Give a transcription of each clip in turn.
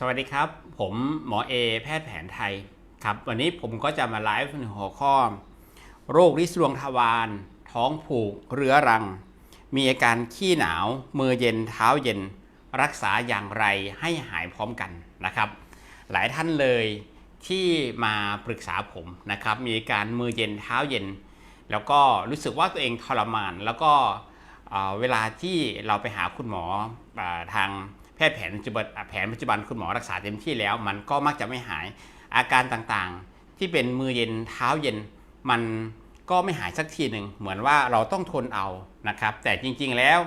สวัสดีครับ ผมหมอเอแพทย์แผนไทยครับ วันนี้ผมก็จะมาไลฟ์ในหัวข้อ โรคริดรวงทวารท้องผูกเรื้อรัง มีอาการขี้หนาว มือเย็นเท้าเย็น รักษาอย่างไรให้หายพร้อมกันนะครับ หลายท่านเลยที่มาปรึกษาผมนะครับ มีอาการมือเย็นเท้าเย็น แล้วก็รู้สึกว่าตัวเองทรมาน แล้วก็เอ่อเวลาที่เราไปหาคุณหมออทาง แพทย์แผนปัจจุบันแผนปัจจุบันคุณหมอรักษาเต็มที่แล้ว มันก็มักจะไม่หายอาการต่างๆ ที่เป็นมือเย็นเท้าเย็น มันก็ไม่หายสักทีหนึ่งเหมือนว่าเราต้องทนเอานะครับ แต่จริงๆแล้ว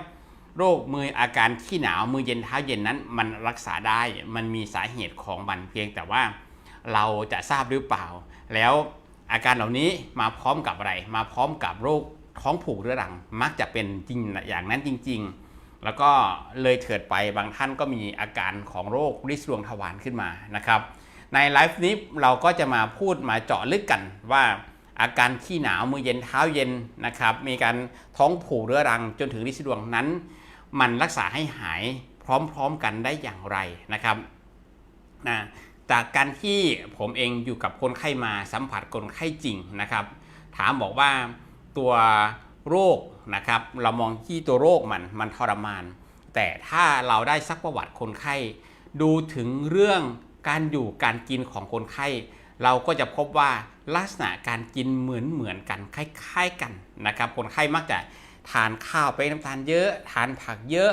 โรคมืออาการขี้หนาวมือเย็นเท้าเย็นนั้นมันรักษาได้มันมีสาเหตุของมันเพียงแต่ว่าเราจะทราบหรือเปล่า แล้วอาการเหล่านี้มาพร้อมกับอะไร มาพร้อมกับโรคท้องผูกเรื้อรัง มักจะเป็นจริงอย่างนั้นจริง ๆ แล้วก็เลยเถิดไปบางท่านก็มีอาการของโรคริดรวงทวารขึ้นมานะครับ ในไลฟ์นี้เราก็จะมาพูดมาเจาะลึกกันว่าอาการขี้หนาวมือเย็นเท้าเย็นนะครับ มีการท้องผูกเรื้อรังจนถึงริดรวงนั้น มันรักษาให้หายพร้อมๆกันได้อย่างไรนะครับนะจากการที่ผมเองอยู่กับคนไข้มาสัมผัสคนไข้จริงนะครับ ถามบอกว่าตัวโรค นะครับ เรามองที่ตัวโรคมันมันทรมาน แต่ถ้าเราได้ซักประวัติคนไข้ ดูถึงเรื่องการอยู่การกินของคนไข้ เราก็จะพบว่าลักษณะการกินเหมือนเหมือนกันคล้ายๆกันนะครับ คนไข้มักจะทานข้าวไปน้ำตาลเยอะ ทานผักเยอะ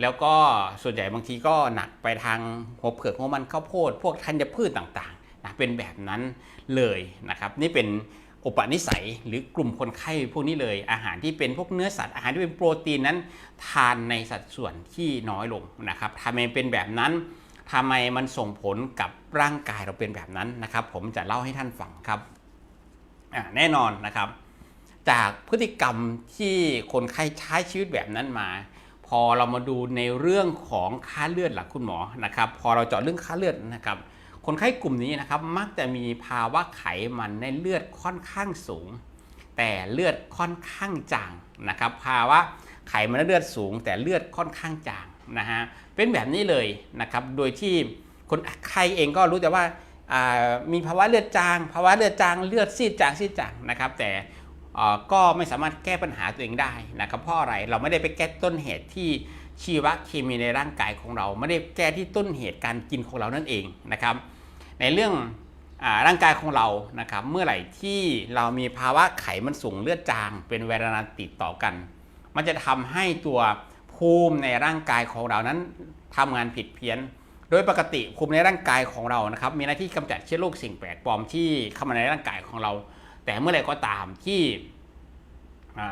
แล้วก็ส่วนใหญ่บางทีก็หนักไปทางหัวเผือกหัวมันข้าวโพด พวกธัญพืชต่างๆนะเป็นแบบนั้นเลยนะครับ นี่เป็น อุปนิสัยหรือกลุ่มคนไข้พวกนี้เลยอาหารที่เป็นพวกเนื้อสัตว์อาหารที่เป็นโปรตีนนั้น ทานในสัดส่วนที่น้อยลงนะครับทำไมเป็นแบบนั้นทำไมมันส่งผลกับร่างกายเราเป็นแบบนั้นนะครับ ผมจะเล่าให้ท่านฟังครับแน่นอนนะครับ จากพฤติกรรมที่คนไข้ใช้ชีวิตแบบนั้นมา พอเรามาดูในเรื่องของค่าเลือดหลักคุณหมอนะครับ พอเราเจาะเรื่องค่าเลือดนะครับ คนไข้กลุ่มนี้นะครับมักจะมีภาวะไขมันในเลือดค่อนข้างสูง แต่เลือดค่อนข้างจางนะครับ ภาวะไขมันในเลือดสูง แต่เลือดค่อนข้างจางนะฮะเป็นแบบนี้เลยนะครับ โดยที่คนไข้เองก็รู้แต่ว่ามีภาวะเลือดจาง ภาวะเลือดจางเลือดซีดจางซีดจางนะครับ แต่ก็ไม่สามารถแก้ปัญหาตัวเองได้นะครับเพราะอะไรเราไม่ได้ไปแก้ต้นเหตุที่ชีวเคมีในร่างกายของเรา ไม่ได้แก้ที่ต้นเหตุการกินของเรานั่นเองนะครับ ในเรื่องอร่างกายของเรานะครับ เมื่อไหร่ที่เรามีภาวะไขมันสูงเลือดจาง เป็นเวลานานติดต่อกัน มันจะทำให้ตัวภูมิในร่างกายของเรานั้นทำงานผิดเพี้ยน โดยปกติภูมิในร่างกายของเรานะครับ มีหน้าที่กำจัดเชื้อโรคสิ่งแปลกปลอมที่เข้ามาในร่างกายของเรา แต่เมื่อไหร่ก็ตามที่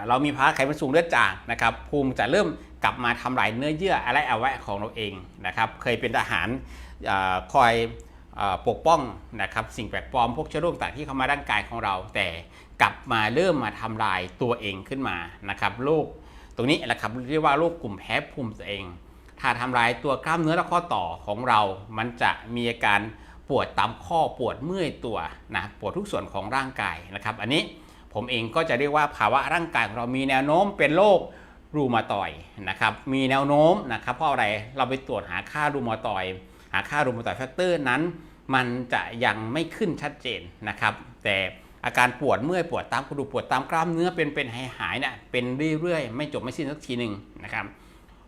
เรามีภาวะไขมันสูงเลือดจางนะครับ ภูมิจะเริ่มกลับมาทำลายเนื้อเยื่ออะไรเอาไว้ของเราเองนะครับ เคยเป็นทหารอคอย ปกป้องนะครับสิ่งแปลกปลอมพวกเชื้อโรคต่างที่เข้ามาร่างกายของเรา แต่กลับมาเริ่มมาทำลายตัวเองขึ้นมานะครับโรคตรงนี้แหละครับเรียกว่าโรคกลุ่มแพ้ภูมิตัวเอง ถ้าทำลายตัวกล้ามเนื้อและข้อต่อของเรา มันจะมีอาการปวดตามข้อปวดเมื่อยตัวนะปวดทุกส่วนของร่างกายนะครับ อันนี้ผมเองก็จะเรียกว่าภาวะร่างกายของเรามีแนวโน้มเป็นโรครูมาตอยนะครับมีแนวโน้มนะครับเพราะอะไรเราไปตรวจหาค่ารูมาตอยาค่ารูมาตอยแฟกเตอร์นั้น มันจะยังไม่ขึ้นชัดเจนนะครับ แต่อาการปวดเมื่อยปวดตามกระดูกปวดตามกล้ามเนื้อเป็นเป็นหายหายๆเนี่ยเป็นเรื่อยๆ ไม่จบไม่สิ้นสักทีหนึ่งนะครับ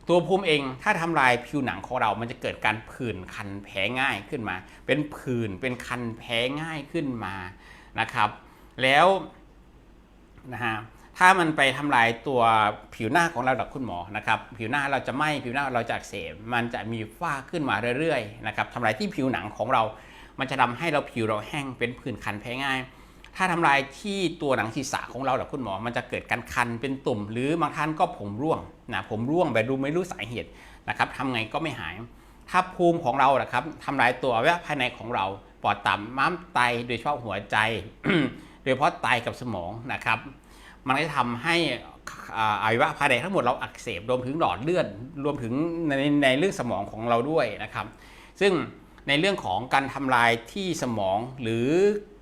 ตัวภูมิเองถ้าทำลายผิวหนังของเรา มันจะเกิดการผื่นคันแพ้ง่ายขึ้นมา เป็นผื่นเป็นคันแพ้ง่ายขึ้นมานะครับ แล้วนะฮะ ถ้ามันไปทำลายตัวผิวหน้าของเราดักคุณหมอนะครับผิวหน้าเราจะไหม้ผิวหน้าเราจะอักเสบมันจะมีฝ้าขึ้นมาเรื่อยๆนะครับทำลายที่ผิวหนังของเรา มันจะทำให้เราผิวเราแห้งเป็นผื่นคันแพ้ง่าย ถ้าทำลายที่ตัวหนังศีรษะของเราดักคุณหมอ มันจะเกิดการคันเป็นตุ่ม หรือบางท่านก็ผมร่วงนะผมร่วงแบบดูไม่รู้สาเหตุนะครับทำไงก็ไม่หาย ถ้าภูมิของเรานะครับทำลายตัวอวัยวะภายในของเราปอดต่ำม้ามไตโดยเฉพาะหัวใจ โดยเฉพาะไตกับสมองนะครับ มันก็จะทำให้อาวัยวะภายในทั้งหมดเราอักเสบรวมถึงหลอดเลือดรวมถึงในในเรื่องสมองของเราด้วยนะครับ ซึ่งในเรื่องของการทำลายที่สมองหรือ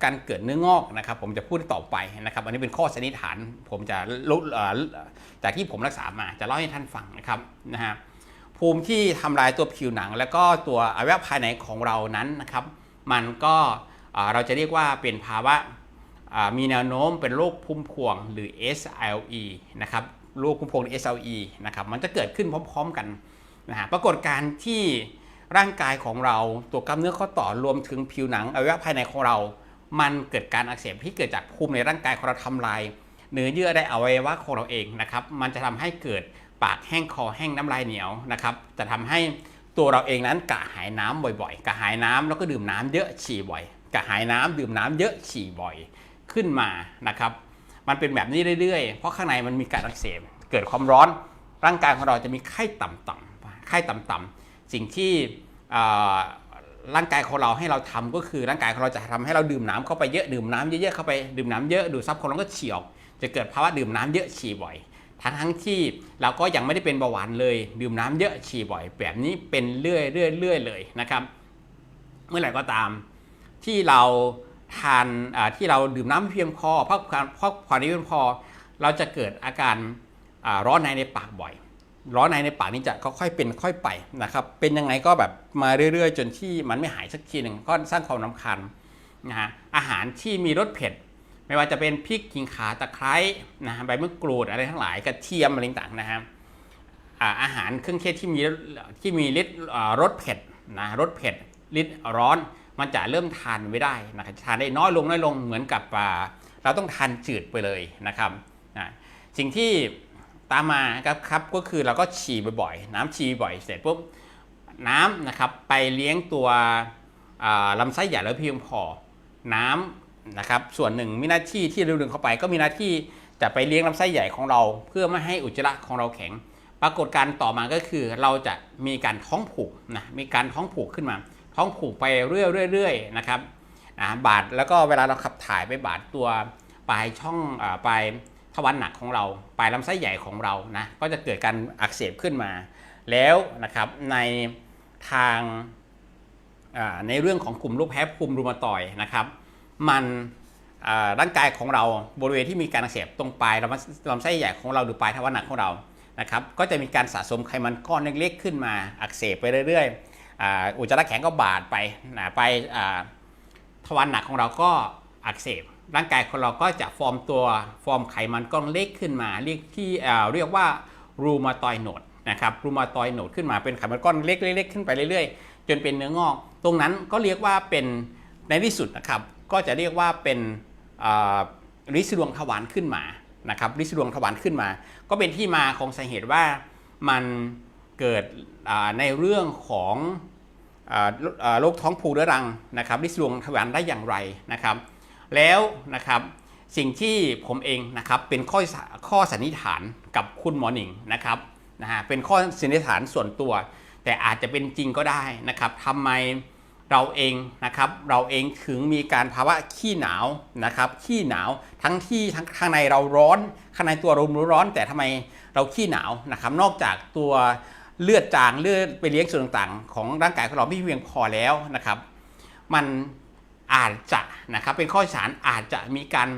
การเกิดเนื้องอกนะครับ ผมจะพูดต่อไปนะครับ อันนี้เป็นข้อสันนิษฐาน ผมจะลุเอ่อจากที่ผมรักษามาจะเล่าให้ท่านฟังนะครับนะฮะภูมิที่ทำลายตัวผิวหนัง แล้วก็ตัวอวัยวะภายในของเรานั้นนะครับ มันก็เราจะเรียกว่าเป็นภาวะ มีแนวโน้มเป็นโรคภูมิพวงหรือ SLE นะครับโรคภูมิพวงหรือ SLE นะครับมันจะเกิดขึ้นพร้อม ๆกันนะฮะปรากฏการณ์ที่ร่างกายของเราตัวกล้ามเนื้อข้อต่อรวมถึงผิวหนังอวัยวะภายในของเรา มันเกิดการอักเสบที่เกิดจากภูมิในร่างกายของเราทำลายเนื้อเยื่อในอวัยวะของเราเองนะครับมันจะทำให้เกิดปากแห้งคอแห้งน้ำลายเหนียวนะครับจะทำให้ตัวเราเองนั้นกระหายน้ำบ่อยๆกระหายน้ำแล้วก็ดื่มน้ำเยอะฉี่บ่อยกระหายน้ำดื่มน้ำเยอะฉี่บ่อย ขึ้นมานะครับ มันเป็นแบบนี้เรื่อยๆ เพราะข้างในมันมีการอักเสบ เกิดความร้อน ร่างกายของเราจะมีไข้ต่ำๆไข้ต่ำๆสิ่งที่ร่างกายของเราให้เราทำก็คือร่างกายของเราจะทำให้เราดื่มน้ำเข้าไปเยอะดื่มน้ำเยอะๆเข้าไปดื่มน้ำเยอะดูดซับของเราก็ฉี่ออกจะเกิดภาวะดื่มน้ำเยอะฉี่บ่อยทั้งทั้งๆที่เราก็ยังไม่ได้เป็นเบาหวานเลย ดื่มน้ำเยอะฉี่บ่อย แบบนี้เป็นเรื่อยเรื่อยเรื่อยเลยนะครับ เมื่อไหร่ก็ตามที่เรา ทานที่เราดื่มน้ำเพียงพอพักผ่อนพักผ่อนไม่เพียงพอ เราจะเกิดอาการร้อนในในปากบ่อย ร้อนในในปากนี่จะค่อยๆเป็นค่อยไปนะครับ เป็นยังไงก็แบบมาเรื่อยๆ จนที่มันไม่หายสักทีหนึ่งก็สร้างความรำคาญนะฮะอาหารที่มีรสเผ็ด ไม่ว่าจะเป็นพริกขิงขาตะไคร้นะใบมะกรูดอะไรทั้งหลายกระเทียมอะไรต่างๆนะฮะอาอาหารเครื่องเทศที่มีที่มีฤทธิ์รสเผ็ดนะรสเผ็ดฤทธิ์ร้อน มันจะเริ่มทานไม่ได้นะครับทานได้น้อยลงน้อยลงเหมือนกับเราต้องทานจืดไปเลยนะครับนะสิ่งที่ตามมาครับครับก็คือเราก็ฉี่บ่อยๆ น้ำฉี่บ่อยเสร็จปุ๊บน้ำนะครับไปเลี้ยงตัวลำไส้ใหญ่แล้วเพียงพอน้ำนะครับส่วนหนึ่งมีหน้าที่ที่เราดึงเข้าไป ก็มีหน้าที่จะไปเลี้ยงลำไส้ใหญ่ของเรา เพื่อไม่ให้อุจจาระของเราแข็ง ปรากฏการณ์ต่อมาก็คือเราจะมีการท้องผูกนะมีการท้องผูกขึ้นมา ท้องผูกไปเรื่อยๆนะครับนะบาดแล้วก็เวลาเราขับถ่ายไปบาดตัวปลายช่องอปลายทวารหนักของเรา ปลายลำไส้ใหญ่ของเรานะก็จะเกิดการอักเสบขึ้นมา แล้วนะครับในทางในเรื่องของกลุ่มโรคแพ้ภูมิรูมาตอยนะครับ มันร่างกายของเราบริเวณที่มีการอักเสบตรงปลายลำลำไส้ใหญ่ของเราหรือปลายทวารหนักของเรานะครับ ก็จะมีการสะสมไขมันก้อนเล็กๆขึ้นมาอักเสบไปเรื่อยๆ อุจจาระแข็งก็บาดไปนะไปทวารหนักของเราก็อักเสบร่างกายของเราก็จะฟอร์มตัวฟอร์มไขมันก้อนเล็กขึ้นมา เรียกที่เรียกว่ารูมาตอยโนดนะครับรูมาตอยโนดขึ้นมาเป็นไขมันก้อนเล็กๆขึ้นไปเรื่อยๆ จนเป็นเนื้องอก ตรงนั้นก็เรียกว่าเป็นในที่สุดนะครับ ก็จะเรียกว่าเป็นริดดวงทวารขึ้นมานะครับริดดวงทวารขึ้นมา ก็เป็นที่มาของสาเหตุว่ามัน เกิดในเรื่องของโรคท้องผูกเรื้อรังนะครับริดดวงทวารได้อย่างไรนะครับ แล้วนะครับสิ่งที่ผมเองนะครับเป็นข้อข้อสันนิษฐานกับคุณหมอหนิงนะครับนะฮะเป็นข้อสันนิษฐานส่วนตัว แต่อาจจะเป็นจริงก็ได้นะครับทำไมเราเองนะครับเราเองถึงมีการภาวะขี้หนาวนะครับขี้หนาวทั้งที่ทั้งข้างในเราร้อน ข้างในตัวเราร้อน แต่ทำไมเราขี้หนาวนะครับนอกจากตัว เลือดจางเลือดไปเลี้ยงส่วนต่างๆ ของร่างกายของเราไม่เพียงพอแล้วนะครับ มันอาจจะนะครับเป็นข้อสารอาจจะมีการ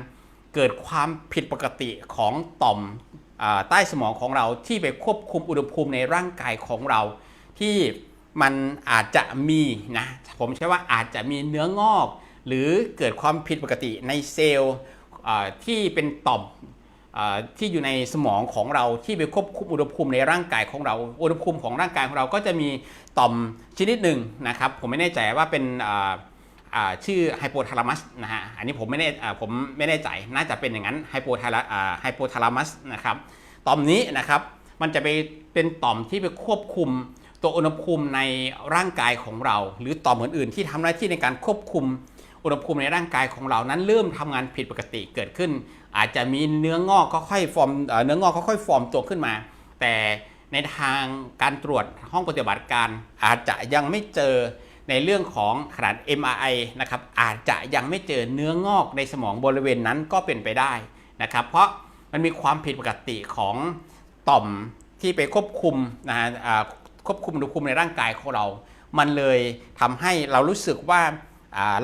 เกิดความผิดปกติของต่อมอใต้สมองของเราที่ไปควบคุมอุณหภูมิในร่างกายของเรา ที่มันอาจจะมีนะผมใช้ว่าอาจจะมีเนื้องอก หรือเกิดความผิดปกติในเซลล์ที่เป็นต่อม ที่อยู่ในสมองของเราที่ไปควบคุมอุณหภูมิในร่างกายของเรา อุณหภูมิของร่างกายของเราก็จะมีต่อมชนิดหนึ่งนะครับผมไม่แน่ใจว่าเป็นชื่อไฮโปทาลามัสนะฮะอันนี้ผมไม่แน่ผมไม่แน่ใจน่าจะเป็นอย่างนั้นไฮโปทาลาไฮโปทาลามัสนะครับต่อมนี้นะครับมันจะไปเป็นต่อมที่ไปควบคุมตัวอุณหภูมิในร่างกายของเรา หรือต่อมอื่นๆที่ทำหน้าที่ในการควบคุม อุณหภูมิในร่างกายของเรานั้นเริ่มทำงานผิดปกติเกิดขึ้น อาจจะมีเนื้องอกค่อยๆฟอร์มเนื้องอกค่อยๆฟอร์มตัวขึ้นมา แต่ในทางการตรวจห้องปฏิบัติการ อาจจะยังไม่เจอในเรื่องของขนาด MRI นะครับอาจจะยังไม่เจอเนื้องอกในสมองบริเวณนั้นก็เป็นไปได้นะครับ เพราะมันมีความผิดปกติของต่อมที่ไปควบคุมนะฮะควบคุมอุณหภูมิในร่างกายของเรา มันเลยทำให้เรารู้สึกว่า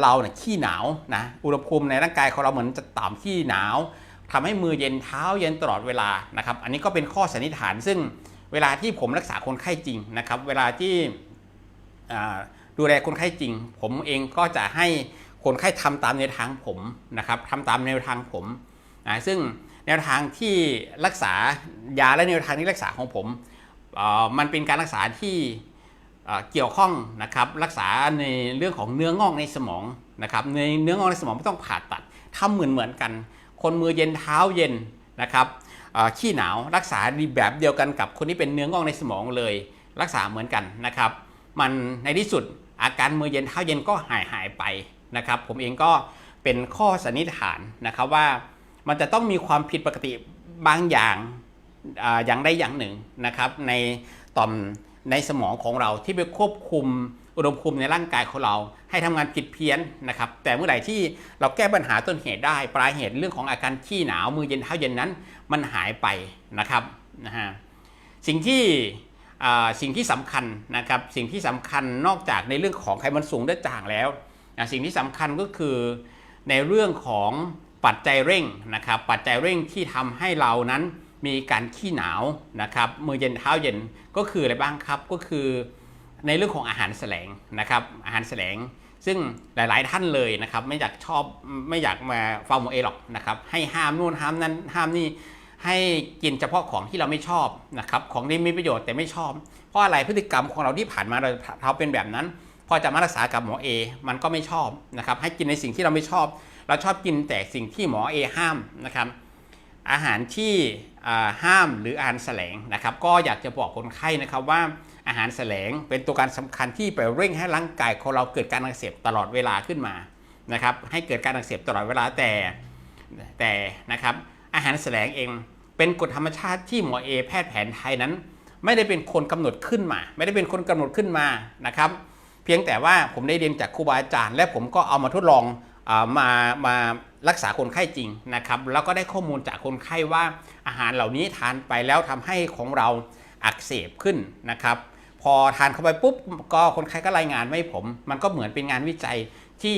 เราเนี่ยขี้หนาวนะอุณหภูมิในร่างกายของเราเหมือนจะต่ำขี้หนาวทำให้มือเย็นเท้าเย็นตลอดเวลานะครับ อันนี้ก็เป็นข้อสันนิษฐาน ซึ่งเวลาที่ผมรักษาคนไข้จริงนะครับ เวลาที่ดูแลคนไข้จริง ผมเองก็จะให้คนไข้ทำตามแนวทางผมนะครับทำตามแนวทางผมนะซึ่งแนวทางที่รักษายาและแนวทางที่รักษาของผมมันเป็นการรักษาที่ เกี่ยวข้องนะครับรักษาในเรื่องของเนื้องอกในสมองนะครับในเนื้องอกในสมองไม่ต้องผ่าตัดทำเหมือนเหมือนกัน คนมือเย็นเท้าเย็นนะครับขี้หนาวรักษาดีแบบเดียวกันกับคนที่เป็นเนื้องอกในสมองเลย รักษาเหมือนกันนะครับ มันในที่สุดอาการมือเย็นเท้าเย็นก็หายหายไปนะครับ ผมเองก็เป็นข้อสันนิษฐานนะครับว่ามันจะต้องมีความผิดปกติบางอย่างออย่างใดอย่างหนึ่งนะครับ ในต่อม ในสมองของเราที่ไปควบคุมอุณหภูมิในร่างกายของเรา ให้ทำงานผิดเพี้ยนนะครับ แต่เมื่อไหร่ที่เราแก้ปัญหาต้นเหตุได้ปลายเหตุเรื่องของอาการขี้หนาวมือเย็นเท้าเย็นนั้น มันหายไปนะครับนะฮะสิ่งที่สิ่งที่สำคัญนะครับ สิ่งที่สำคัญนอกจากในเรื่องของไขมันสูงได้จางแล้วนะสิ่งที่สำคัญก็คือในเรื่องของปัจจัยเร่งนะครับ ปัจจัยเร่งที่ทำให้เรานั้นมีการขี้หนาวนะครับมือเย็นเท้าเย็น ก็คืออะไรบ้างครับก็คือในเรื่องของอาหารแสลงนะครับอาหารแสลง ซึ่งหลาย ๆ ท่านเลยนะครับไม่อยากชอบไม่อยากมาฟังโมอเอหรอกนะครับให้ห้ามนู่นห้ามนั้นห้ามนี่ให้กินเฉพาะของที่เราไม่ชอบนะครับของที่มีประโยชน์แต่ไม่ชอบ เพราะอะไรพฤติกรรมของเราที่ผ่านมาเราเราเป็นแบบนั้น พอจะมารักษากับหมอเอมันก็ไม่ชอบนะครับให้กินในสิ่งที่เราไม่ชอบ เราชอบกินแต่สิ่งที่หมอเอห้ามนะครับ อาหารที่ห้ามหรืออาหารแสลงนะครับ ก็อยากจะบอกคนไข้นะครับว่าอาหารแสลงเป็นตัวการสำคัญที่ไปเร่งให้ร่างกายของเราเกิดการอักเสบตลอดเวลาขึ้นมานะครับให้เกิดการอักเสบตลอดเวลาแต่แต่นะครับอาหารแสลงเองเป็นกฎธรรมชาติที่หมอเอแพทย์แผนไทยนั้น ไม่ได้เป็นคนกำหนดขึ้นมา ไม่ได้เป็นคนกำหนดขึ้นมานะครับ เพียงแต่ว่าผมได้เรียนจากครูบาอาจารย์ และผมก็เอามาทดลอง มามารักษาคนไข้จริงนะครับ แล้วก็ได้ข้อมูลจากคนไข้ว่าอาหารเหล่านี้ทานไปแล้วทำให้ของเราอักเสบขึ้นนะครับ พอทานเข้าไปปุ๊บก็คนไข้ก็รายงานไม่ผม มันก็เหมือนเป็นงานวิจัยที่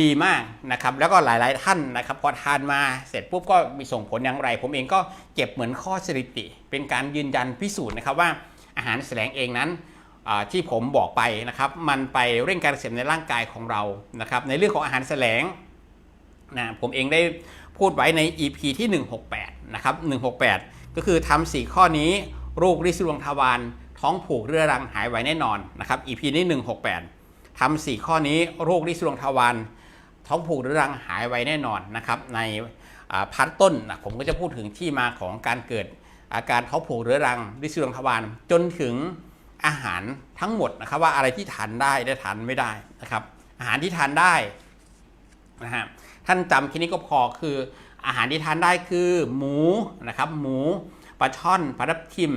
ดีมากนะครับ แล้วก็หลาย ๆ ท่านนะครับ พอทานมาเสร็จปุ๊บก็มีส่งผลอย่างไร ผมเองก็เก็บเหมือนข้อสถิติ เป็นการยืนยันพิสูจน์นะครับว่าอาหารแสลงเองนั้น ที่ผมบอกไปนะครับมันไปเร่งการอักเสบในร่างกายของเรานะครับในเรื่องของอาหารแสลงนะผมเองได้พูดไว้ใน EP ที่ 168นะครับ168 ก็คือทำ4ข้อนี้โรคริดวงทวารท้องผูกเรื้อรังหายไวแน่นอนนะครับ EP นี้ 168ทำ4ข้อนี้โรคริดวงทวารท้องผูกเรื้อรังหายไวแน่นอนนะครับในพาร์ทต้นนะผมก็จะพูดถึงที่มาของการเกิดอาการท้องผูกเรื้อรังริดวงทวารจนถึง อาหารทั้งหมดนะครับว่าอะไรที่ทานได้และทานไม่ได้นะครับ อาหารที่ทานได้นะฮะท่านจำแค่นี้ก็พอคือ อาหารที่ทานได้คือหมูนะครับ หมูปลาช่อนปลาทับทิม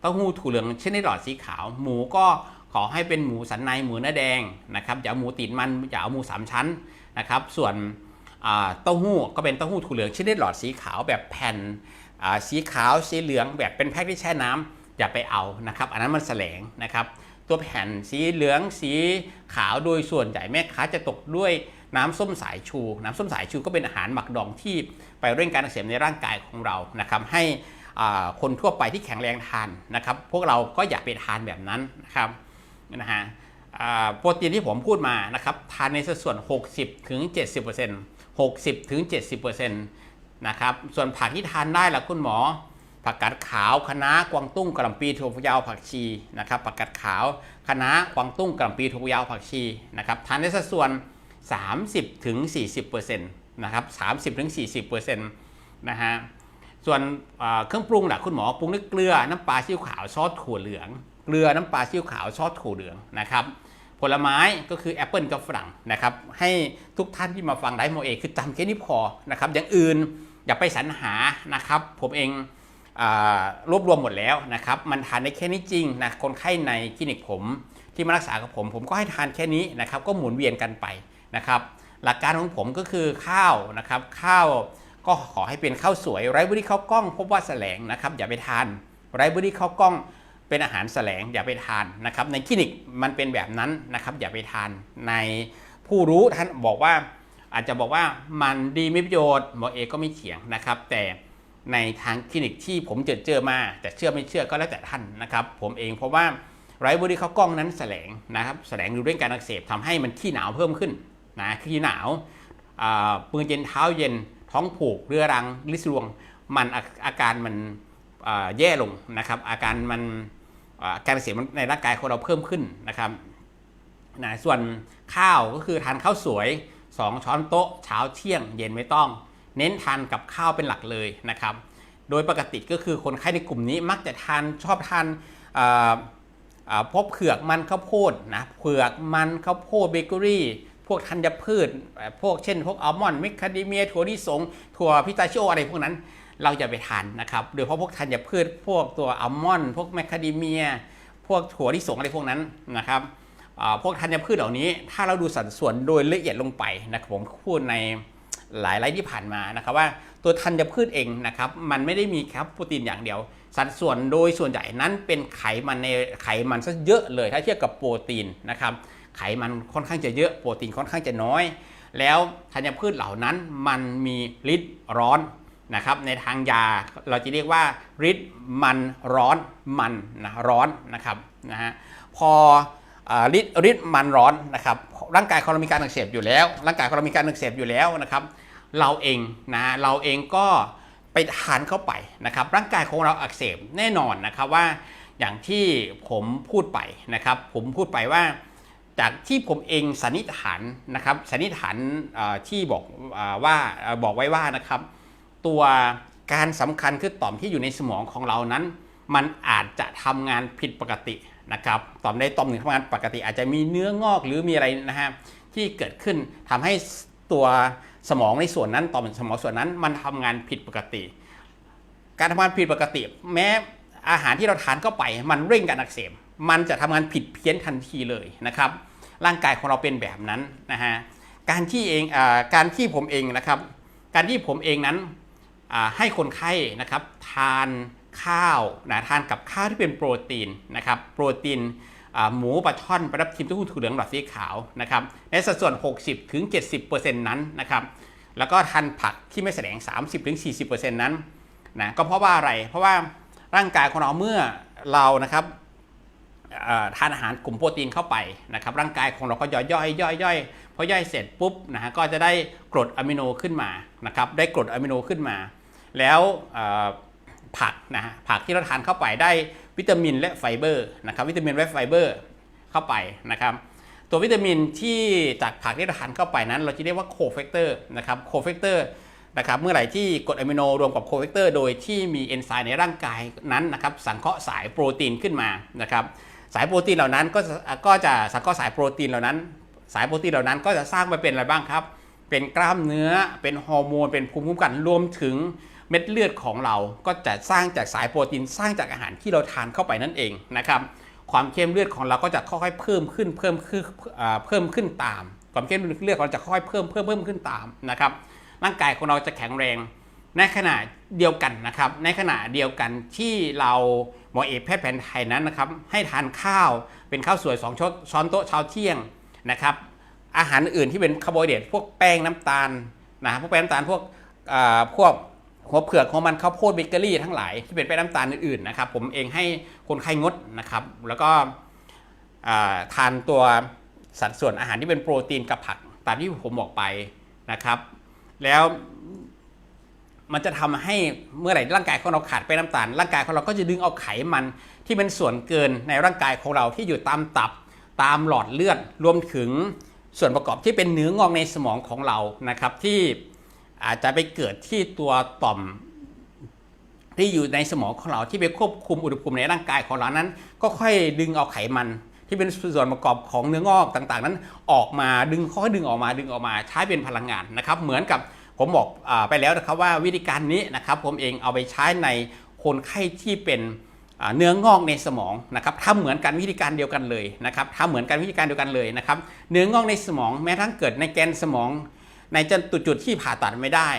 เต้าหู้ถั่วเหลืองเช่นิดหลอดสีขาว หมูก็ขอให้เป็นหมูสันในหมูเนื้อแดงนะครับอย่าหมูติดมันอย่าเอาหมูสามชั้นนะครับ ส่วนเต้าหู้ก็เป็นเต้าหู้ถั่วเหลืองชนิดหลอดสีขาวแบบแผ่นสีขาวสีเหลืองแบบเป็นแพ็คที่แช่น้ำ อย่าไปเอานะครับ อันนั้นมันแสลงนะครับตัวแผ่นสีเหลืองสีขาวโดยส่วนใหญ่แม่ค้าจะตกด้วยน้ำส้มสายชู น้ำส้มสายชูก็เป็นอาหารหมักดองที่ไปเร่งการอักเสบในร่างกายของเรานะครับ ให้คนทั่วไปที่แข็งแรงทานนะครับ พวกเราก็อย่าไปทานแบบนั้นนะครับนะฮะโปรตีนที่ผมพูดมานะครับทานในสัดส่วน 60ถึง70% 60ถึง70%นะครับส่วนผักที่ทานได้ล่ะคุณหมอ ผักกาดขาวคะน้ากวางตุ้งกระหล่ำปีถั่วฝักยาวผักชีนะครับผักกาดขาวคะน้ากวางตุ้งกระหล่ำปีถั่วฝักยาวผักชีนะครับทานในสัดส่วน 30ถึง40%นะครับ30ถึง40%นะฮะส่วนเครื่องปรุงล่ะคุณหมอปรุงด้วยเกลือน้ำปลาซีอิ๊วขาวซอสถั่วเหลืองเกลือน้ำปลาซีอิ๊วขาวซอสถั่วเหลืองนะครับผลไม้ก็คือแอปเปิลกับฝรั่งนะครับให้ทุกท่านที่มาฟังไลฟ์โมเอคือจำแค่นี้พอนะครับอย่างอื่นอย่าไปสรรหานะครับผมเอง รวบรวมหมดแล้วนะครับ มันทานได้แค่นี้จริงนะคนไข้ในคลินิกผมที่มารักษากับผม ผมก็ให้ทานแค่นี้นะครับ ก็หมุนเวียนกันไปนะครับ หลักการของผมก็คือข้าวนะครับ ข้าวก็ขอให้เป็นข้าวสวยไรบรี่ข้าวกล้องพบว่าแสลงนะครับ อย่าไปทานไรบรี่ข้าวกล้องเป็นอาหารแสลงอย่าไปทานนะครับ ในคลินิกมันเป็นแบบนั้นนะครับ อย่าไปทานในผู้รู้ท่านบอกว่า อาจจะบอกว่ามันดีไม่ประโยชน์หมอเอกก็ไม่เถียงนะครับ แต่ ในทางคลินิกที่ผมเจอเจอมา แต่เชื่อไม่เชื่อก็แล้วแต่ท่านนะครับ ผมเองเพราะว่าไรบริเขากล้องนั้นแสลงนะครับแสลงดูเรื่องการอักเสบทำให้มันขี้หนาวเพิ่มขึ้นนะขี้หนาวอ่าปืนเย็นเท้าเย็นท้องผูกเรื้อรังลิสรวง มันอาการมันแย่ลงนะครับ อาการมันอาการอักเสบในร่างกายของเราเพิ่มขึ้นนะครับนะส่วนข้าวก็คือทานข้าวสวย 2 ช้อนโต๊ะเช้าเที่ยง เย็นไม่ต้อง เน้นทานกับข้าวเป็นหลักเลยนะครับ โดยปกติก็คือคนไข้ในกลุ่มนี้มักจะทานชอบทานพวกเผือกมันข้าวโพดนะเผือกมันข้าวโพดเบเกอรี่ พวกธัญพืช พวกเช่น พวกอัลมอนด์มคคาเดเมีย ถั่วลิสง ถั่วพิตาชิโออะไรพวกนั้นเราจะไปทานนะครับโดยเฉพาะพวกธัญพืช พวกตัวอัลมอนด์พวกแมคคาเดเมีย พวกถั่วลิสงอะไรพวกนั้นนะครับพวกธัญพืชเหล่านี้ ถ้าเราดูสัดส่วนโดยละเอียดลงไปนะครับผมพูดใน หลายไลฟ์ที่ผ่านมานะครับว่าตัวธัญพืชเองนะครับมันไม่ได้มีแค่โปรตีนอย่างเดียว สัดส่วนโดยส่วนใหญ่นั้นเป็นไขมันในไขมันซะเยอะเลยถ้าเทียบกับโปรตีนนะครับไขมันค่อนข้างจะเยอะโปรตีนค่อนข้างจะน้อย แล้วธัญพืชเหล่านั้นมันมีฤทธิ์ร้อนนะครับในทางยาเราจะเรียกว่าฤทธิ์มันร้อนมันนะร้อนนะครับนะฮะพอฤทธิ์ฤทธิ์มันร้อนนะครับร่างกายของเรามีการอักเสบอยู่แล้ว ร่างกายของเรามีการอักเสบอยู่แล้วนะครับ เราเองนะเราเองก็ไปทานเข้าไปนะครับร่างกายของเราอักเสบแน่นอนนะครับว่าอย่างที่ผมพูดไปนะครับ ผมพูดไปว่า จากที่ผมเองสันนิษฐานนะครับสันนิษฐานที่บอกอว่าบอกไว้ว่านะครับ ตัวการสำคัญคือต่อมที่อยู่ในสมองของเรานั้น มันอาจจะทำงานผิดปกตินะครับต่อมใดต่อมหนึ่งทำงานปกติ อาจจะมีเนื้องอกหรือมีอะไรนะฮะที่เกิดขึ้นทำให้ตัว สมองในส่วนนั้นต่อมสมองส่วนนั้นมันทำงานผิดปกติ การทำงานผิดปกติ แม้อาหารที่เราทานเข้าไป มันเร่งการอักเสบมันจะทำงานผิดเพี้ยนทันทีเลยนะครับ ร่างกายของเราเป็นแบบนั้นนะฮะการที่เองอการที่ผมเองนะครับ การที่ผมเองนั้นให้คนไข้นะครับทานข้าวนะทานกับข้าวที่เป็นโปรตีนนะครับ โปรตีน หมูปลาช่อนปลาทับทิมเต้าหู้ถั่วเหลืองหลอดสีขาวนะครับในสัดส่วน 60ถึง70%นั้นนะครับแล้วก็ทานผักที่ไม่แสดง 30ถึง40%นั้นนะก็เพราะว่าอะไรเพราะว่าร่างกายของเราเมื่อเรานะครับทานอาหารกลุ่มโปรตีนเข้าไปนะครับร่างกายของเราก็ย่อยย่อยย่อยย่อยพอย่อยเสร็จปุ๊บนะฮะก็จะได้กรดอะมิโนขึ้นมานะครับได้กรดอะมิโนขึ้นมา แล้วผักนะฮะผักที่เราทานเข้าไปได้ วิตามินและไฟเบอร์นะครับวิตามินและไฟเบอร์เข้าไปนะครับตัววิตามินที่จากผักที่เราทานเข้าไปนั้น เราจะเรียกว่าโคเฟกเตอร์นะครับโคเฟกเตอร์นะครับเมื่อไหร่ที่กรดอะมิโนรวมกับโคเฟกเตอร์โดยที่มีเอนไซม์ในร่างกายนั้นนะครับสังเคราะห์สายโปรตีนขึ้นมานะครับสายโปรตีนเหล่านั้นก็จะก็จะสังเคราะห์สายโปรตีนเหล่านั้น สายโปรตีนเหล่านั้นก็จะสร้างมาเป็นอะไรบ้างครับ เป็นกล้ามเนื้อเป็นฮอร์โมนเป็นภูมิคุ้มกันรวมถึง เม็ดเลือดของเราก็จะสร้างจากสายโปรตีนสร้างจากอาหารที่เราทานเข้าไปนั่นเองนะครับความเข้มเลือดของเราก็จะค่อยๆเพิ่มขึ้นเพิ่มขึ้นเพิ่มขึ้นตาม ความเข้มเลือดของเราจะค่อยๆเพิ่มเพิ่มเพิ่มขึ้นตามนะครับร่างกายของเราจะแข็งแรง ในขณะเดียวกันนะครับ ในขณะเดียวกันที่เราหมอเอกแพทย์แผนไทยนั้นนะครับให้ทานข้าวเป็นข้าวสวย2ช้อนช้อนโต๊ะเช้าเที่ยงนะครับอาหารอื่นที่เป็นคาร์โบไฮเดรตพวกแป้งน้ำตาลนะพวกแป้งน้ำตาลพวกพวก หัวเผือกของมันข้าวโพดเบเกอรี่ทั้งหลายที่เป็นแป้งน้ำตาลอื่นๆนะครับผมเองให้คนไข้งดนะครับ แล้วก็ทานตัวสัดส่วนอาหารที่เป็นโปรตีนกับผักตามที่ผมบอกไปนะครับ แล้วมันจะทำให้เมื่อไหร่ร่างกายของเราขาดไปน้ำตาล ร่างกายของเราก็จะดึงเอาไขมันที่เป็นส่วนเกินในร่างกายของเราที่อยู่ตามตับตามหลอดเลือดรวมถึงส่วนประกอบที่เป็นเนื้องอกในสมองของเรานะครับที่ อาจจะไปเกิดที่ตัวต่อมที่อยู่ในสมองของเราที่ไปควบคุมอุณหภูมิในร่างกายของเรานั้น ก็ค่อยดึงเอาไขมัน ที่เป็นส่วนประกอบของเนื้องอกต่างๆ นั้นออกมาดึงค่อยดึงออกมาดึงออกมาใช้เป็นพลังงานนะครับ เหมือนกับผมบอกอไปแล้วนะครับว่าวิธีการนี้นะครับ ผมเองเอาไปใช้ในคนไข้ที่เป็นเนื้องอกในสมองนะครับทำเหมือนกันวิธีการเดียวกันเลยนะครับทำเหมือนกันวิธีการเดียวกันเลยนะครับ เนื้องอกในสมองแม้ทั้งเกิดในแกนสมอง ในจุดจุดที่ผ่าตัดไม่ได้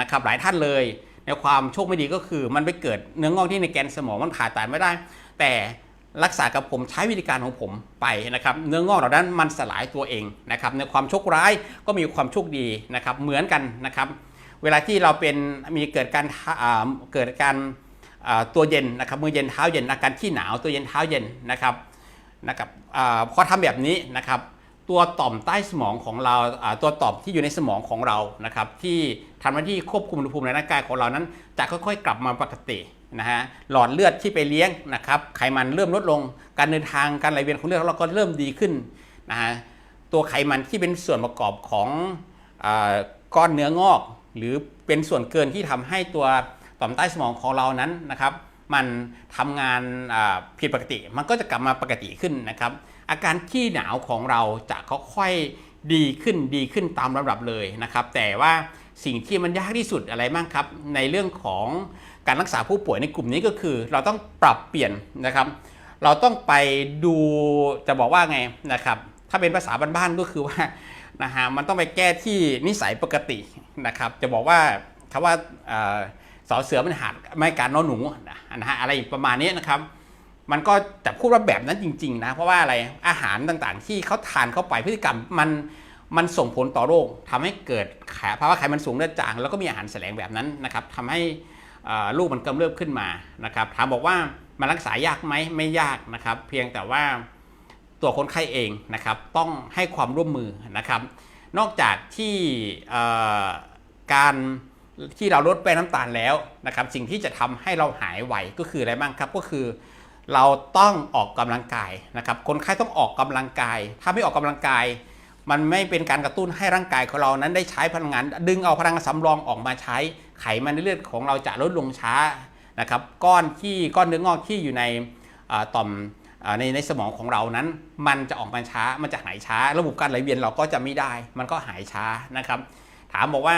นะครับหลายท่านเลย ในความโชคไม่ดีก็คือ มันไปเกิดเนื้องอกที่ในแกนสมองมันผ่าตัดไม่ได้ แต่รักษากับผมใช้วิธีการของผมไปนะครับ เนื้องอกเหล่านั้นมันสลายตัวเองนะครับในความโชคร้ายก็มีความโชคดีนะครับเหมือนกันนะครับ เวลาที่เราเป็นมีเกิดการเกิดการตัวเย็นนะครับมือเย็นเท้าเย็นอาการที่หนาวตัวเย็นเท้าเย็นนะครับนะครับอาพอทำแบบนี้นะครับ ตัวต่อมใต้สมองของเราตัวต่อมที่อยู่ในสมองของเรานะครับที่ทำหน้าที่ควบคุมอุณหภูมิในร่างกายของเรานั้น จะค่อยๆ กลับมาปกตินะฮะหลอดเลือดที่ไปเลี้ยงนะครับไขมันเริ่มลดลง การเดินทางการไหลเวียนของเลือดเราก็เริ่มดีขึ้นนะฮะตัวไขมันที่เป็นส่วนประกอบของอก้อนเนื้องอก หรือเป็นส่วนเกินที่ทำให้ตัวต่อมใต้สมองของเรานั้นนะครับ มันทำงานผิดปกติ มันก็จะกลับมาปกติขึ้นนะครับ อาการขี้หนาวของเราจะค่อยๆดีขึ้นดีขึ้นตามลำดับเลยนะครับ แต่ว่าสิ่งที่มันยากที่สุดอะไรบ้างครับ ในเรื่องของการรักษาผู้ป่วยในกลุ่มนี้ก็คือ เราต้องปรับเปลี่ยนนะครับ เราต้องไปดูจะบอกว่าไงนะครับ ถ้าเป็นภาษาบ้านๆก็คือว่านะฮะมันต้องไปแก้ที่นิสัยปกตินะครับ จะบอกว่าคำว่าอ่อสอเสือมันหัดไม่การนอนหนูนะฮะอะไรประมาณนี้นะครับ มันก็จะพูดว่าแบบนั้นจริง ๆ นะ เพราะว่าอะไรอาหารต่างๆ ที่เขาทานเข้าไปพฤติกรรมมันมันส่งผลต่อโรคทำให้เกิดไขภาวะไขมันสูงเลือดจาง แล้วก็มีอาหารแสลงแบบนั้นนะครับทำให้ลูกมันกำเริบขึ้นมานะครับถามบอกว่ามันรักษายากไหมไม่ยากนะครับ เพียงแต่ว่าตัวคนไข้เองนะครับ ต้องให้ความร่วมมือนะครับ นอกจากที่การที่เราลดแป้งน้ำตาลแล้วนะครับ สิ่งที่จะทำให้เราหายไวก็คืออะไรบ้างครับก็คือ เราต้องออกกำลังกายนะครับ คนไข้ต้องออกกำลังกาย ถ้าไม่ออกกำลังกาย มันไม่เป็นการกระตุ้นให้ร่างกายของเรานั้นได้ใช้พลังงาน ดึงเอาพลังงานสำรองออกมาใช้ ไขมันในเลือดของเราจะลดลงช้านะครับ ก้อนที่ก้อนเนื้องอกที่อยู่ในต่อมในในสมองของเรานั้น มันจะออกมาช้า มันจะหายช้า ระบบการไหลเวียนเราก็จะไม่ได้ มันก็หายช้านะครับ ถามบอกว่า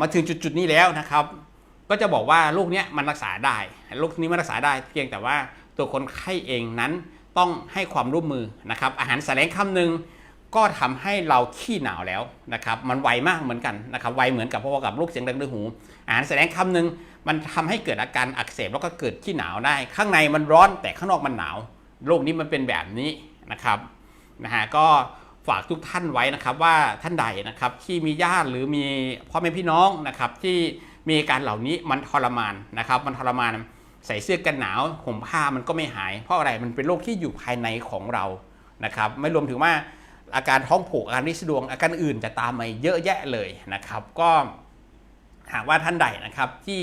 มาถึงจุดๆนี้แล้วนะครับ ก็จะบอกว่าโรคเนี้ยมันรักษาได้โรคนี้มันรักษาได้เพียงแต่ว่า ตัวคนไข้เองนั้นต้องให้ความร่วมมือนะครับ อาหารแสลงคำหนึ่งก็ทำให้เราขี้หนาวแล้วนะครับ มันไวมากเหมือนกันนะครับ ไวเหมือนกับพวกกับโรคเสียงดังในหู อาหารแสลงคำหนึ่งมันทำให้เกิดอาการอักเสบแล้วก็เกิดขี้หนาวได้ ข้างในมันร้อนแต่ข้างนอกมันหนาว โรคนี้มันเป็นแบบนี้นะครับนะฮะก็ฝากทุกท่านไว้นะครับว่าท่านใดนะครับที่มีญาติหรือมีพ่อแม่พี่น้องนะครับที่มีอาการเหล่านี้มันทรมานนะครับ มันทรมาน ใส่เสื้อกันหนาวห่มผ้ามันก็ไม่หาย เพราะอะไรมันเป็นโรคที่อยู่ภายในของเรานะครับ ไม่รวมถึงว่าอาการท้องผูกอาการริดสะดวงอาการอื่นจะตามมาเยอะแยะเลยนะครับ ก็หากว่าท่านใดนะครับที่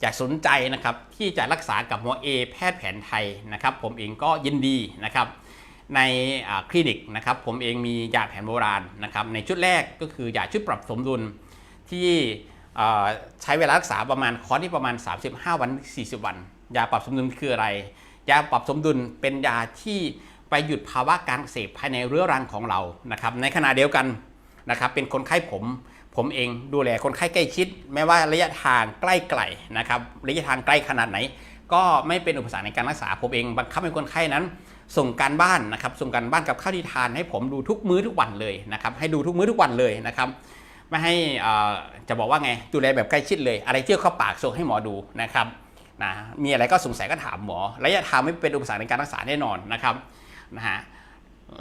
อยากสนใจนะครับที่จะรักษากับหมอเอแพทย์แผนไทยนะครับ ผมเองก็ยินดีนะครับ ในคลินิกนะครับ ผมเองมียาแผนโบราณนะครับ ในชุดแรกก็คือยาชุดปรับสมดุลที่ ใช้เวลารักษาประมาณคอร์สที่ประมาณ 35 วัน 40 วัน ยาปรับสมดุลคืออะไร ยาปรับสมดุลเป็นยาที่ไปหยุดภาวะการเสพภายในเรื้อรังของเรานะครับในขณะเดียวกันนะครับเป็นคนไข้ผมผมเองดูแลคนไข้ใกล้ชิด แม้ว่าระยะทางใกล้ไกลนะครับระยะทางใกล้ขนาดไหน ก็ไม่เป็นอุปสรรคในการรักษาผมเองบังคับให้คนไข้นั้น ส่งการบ้านนะครับส่งการบ้านกับข้าวที่ทานให้ผมดูทุกมื้อทุกวันเลยนะครับให้ดูทุกมื้อทุกวันเลยนะครับ ไม่ให้อ่อจะบอกว่าไงดูแลแบบใกล้ชิดเลย อะไรเที่ยวเข้าปากส่งให้หมอดูนะครับนะมีอะไรก็สงสัยก็ถามหมอระยะทางไม่เป็นอุปสรรคในการรักษาแน่นอนนะครับนะฮะ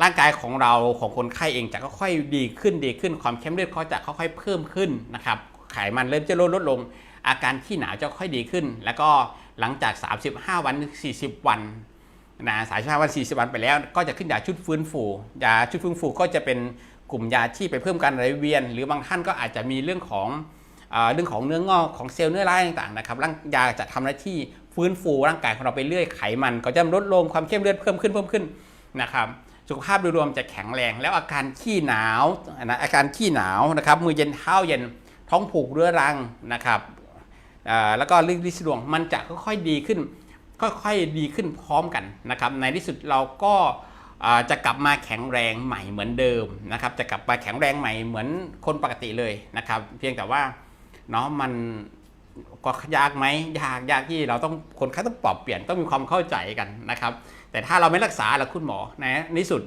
ร่างกายของเราของคนไข้เองจะค่อยๆดีขึ้นดีขึ้น ความเข้มเลือดเขาจะค่อยๆเพิ่มขึ้นนะครับไขมันเริ่มจะลดลดลง อาการขี้หนาวจะค่อยดีขึ้น แล้วก็หลังจาก 35 วัน 40 วันนะสายชาวัน 40 วันไปแล้ว ก็จะขึ้นยาชุดฟื้นฟูยาชุดฟื้นฟูก็จะเป็น กลุ่มยาที่ไปเพิ่มการไหลเวียน หรือบางท่านก็อาจจะมีเรื่องของเอเรื่องของเนื้องอกของเซลล์เนื้อร้ายต่างๆนะครับร่างยาจะทำหน้าที่ฟื้นฟูร่างกายของเราไปเรื่อยไขมันก็จะลดลงความเข้มเลือดเพิ่มขึ้นเพิ่มขึ้นนะครับสุขภาพโดยรวมจะแข็งแรง แล้วอาการขี้หนาวนะอาการขี้หนาวนะครับมือเย็นเท้าเย็นท้องผูกเรื้อรังนะครับแล้วก็เรื่องลิสดวงมันจะค่อยๆดีขึ้นค่อยๆดีขึ้นพร้อมกันนะครับในที่สุดเราก็ จะกลับมาแข็งแรงใหม่เหมือนเดิมนะครับจะกลับมาแข็งแรงใหม่เหมือนคนปกติเลยนะครับ เพียงแต่ว่าเนาะมันก็ยากไหมยากยากที่เราต้องคนไข้ต้องปรับเปลี่ยนต้องมีความเข้าใจกันนะครับ แต่ถ้าเราไม่รักษาล่ะคุณหมอนะในที่สุด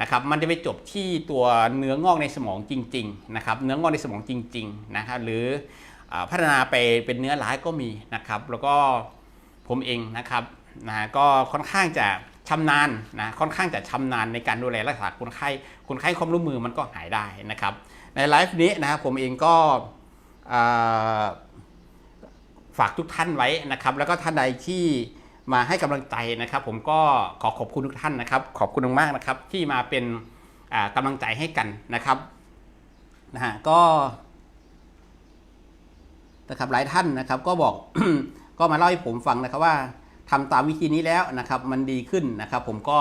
นะครับมันจะไปจบที่ตัวเนื้องอกในสมองจริงๆนะครับเนื้องอกในสมองจริงๆนะครับหรือพัฒนาไปเป็นเนื้อร้ายก็มีนะครับ แล้วก็ผมเองนะครับนะก็ค่อนข้างจะ ชำนาญนะค่อนข้างจะชำนาญในการดูแลรักษาคนไข้คนไข้ความร่วมมือมันก็หายได้นะครับ ในไลฟ์นี้นะครับผมเองก็ฝากทุกท่านไว้นะครับ แล้วก็ท่านใดที่มาให้กำลังใจนะครับ ผมก็ขอขอบคุณทุกท่านนะครับ ขอบคุณมากนะครับ ที่มาเป็นอ่ากำลังใจให้กันนะครับนะฮะก็นะครับหลายท่านนะครับ ก็บอกก็มาเล่าให้ผมฟังนะครับว่า ทำตามวิธีนี้แล้วนะครับมันดีขึ้นนะครับ ผมก็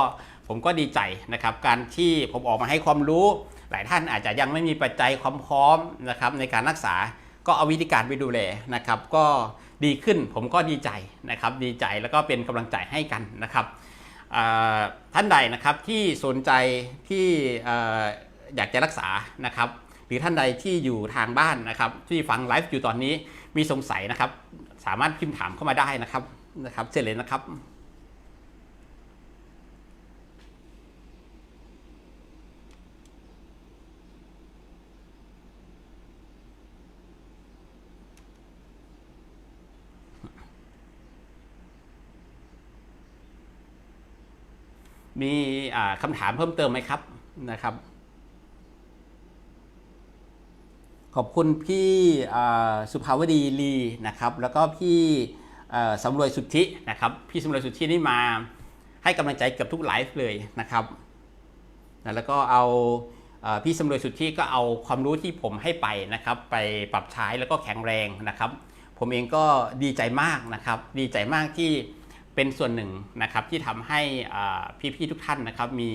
ผมก็ดีใจนะครับ การที่ผมออกมาให้ความรู้ หลายท่านอาจจะยังไม่มีปัจจัยความพร้อมนะครับ ในการรักษาก็เอาวิธีการไปดูแลนะครับ ก็ดีขึ้นผมก็ดีใจนะครับ ดีใจแล้วก็เป็นกำลังใจให้กันนะครับท่านใดนะครับที่สนใจที่เอ่ออยากจะรักษานะครับ หรือท่านใดที่อยู่ทางบ้านนะครับ ที่ฟังไลฟ์อยู่ตอนนี้มีสงสัยนะครับ สามารถพิมพ์ถามเข้ามาได้นะครับ นะครับเชิญเลยนะครับมีคำถามเพิ่มเติมไหมครับนะครับ ขอบคุณพี่สุภาวดีลีนะครับ แล้วก็พี่ สำรวยสุทธินะครับพี่สำรวยสุทธินี่มาให้กำลังใจเกือบทุกไลฟ์เลยนะครับแล้วก็เอาเอ่อพี่สำรวยสุทธิก็เอาความรู้ที่ผมให้ไปนะครับไปปรับใช้แล้วก็แข็งแรงนะครับ ผมเองก็ดีใจมากนะครับ ดีใจมากที่เป็นส่วนหนึ่งนะครับที่ทำให้พี่ๆทุกท่านนะครับมี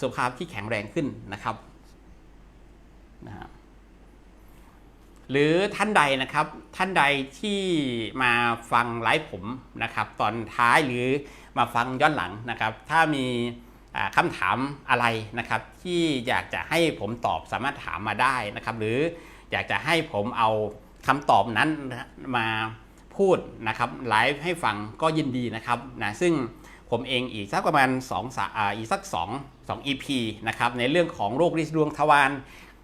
สุขภาพที่แข็งแรงขึ้นนะครับนะฮะ หรือท่านใดนะครับท่านใดที่มาฟังไลฟ์ผมนะครับ ตอนท้ายหรือมาฟังย้อนหลังนะครับ ถ้ามีอ่าคำถามอะไรนะครับ ที่อยากจะให้ผมตอบสามารถถามมาได้นะครับ หรืออยากจะให้ผมเอาคำตอบนั้นมาพูดนะครับไลฟ์ให้ฟังก็ยินดีนะครับนะซึ่งผมเองอีกสักประมาณ2สอ่าอีกสัก2 2 EP นะครับในเรื่องของโรคริดดวงทวาร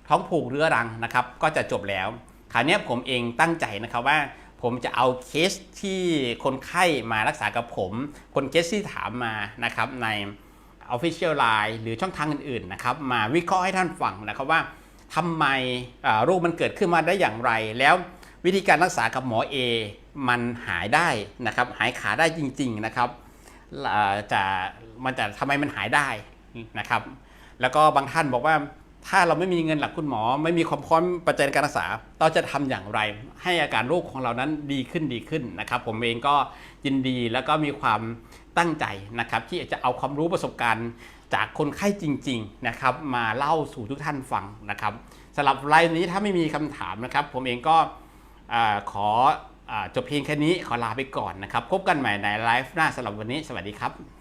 ท้องผูกเรื้อรังนะครับ ก็จะจบแล้ว คราวนี้ผมเองตั้งใจนะครับว่าผมจะเอาเคสที่คนไข้มารักษากับผม คนเคสที่ถามมานะครับใน Official Line หรือช่องทางอื่นๆนะครับมาวิเคราะห์ให้ท่านฟังนะครับว่าทำไมโรคมันเกิดขึ้นมาได้อย่างไร แล้ววิธีการรักษากับหมอ A มันหายได้นะครับหายขาได้จริง ๆนะครับจะมันจะทำไมมันหายได้นะครับ แล้วก็บางท่านบอกว่า ถ้าเราไม่มีเงินหลักคุณหมอ ไม่มีความพร้อมปัจจัยในการรักษา เราจะทำอย่างไร ให้อาการโรคของเรานั้นดีขึ้นดีขึ้นนะครับ ผมเองก็ยินดีแล้วก็มีความตั้งใจนะครับ ที่จะเอาความรู้ประสบการณ์จากคนไข้จริง ๆนะครับ มาเล่าสู่ทุกท่านฟังนะครับสำหรับไลฟ์นี้ถ้าไม่มีคำถามนะครับ ผมเองก็อขออจบเพียงแค่นี้ขอลาไปก่อนนะครับพบกันใหม่ในไลฟ์หน้าสำหรับวันนี้ สวัสดีครับ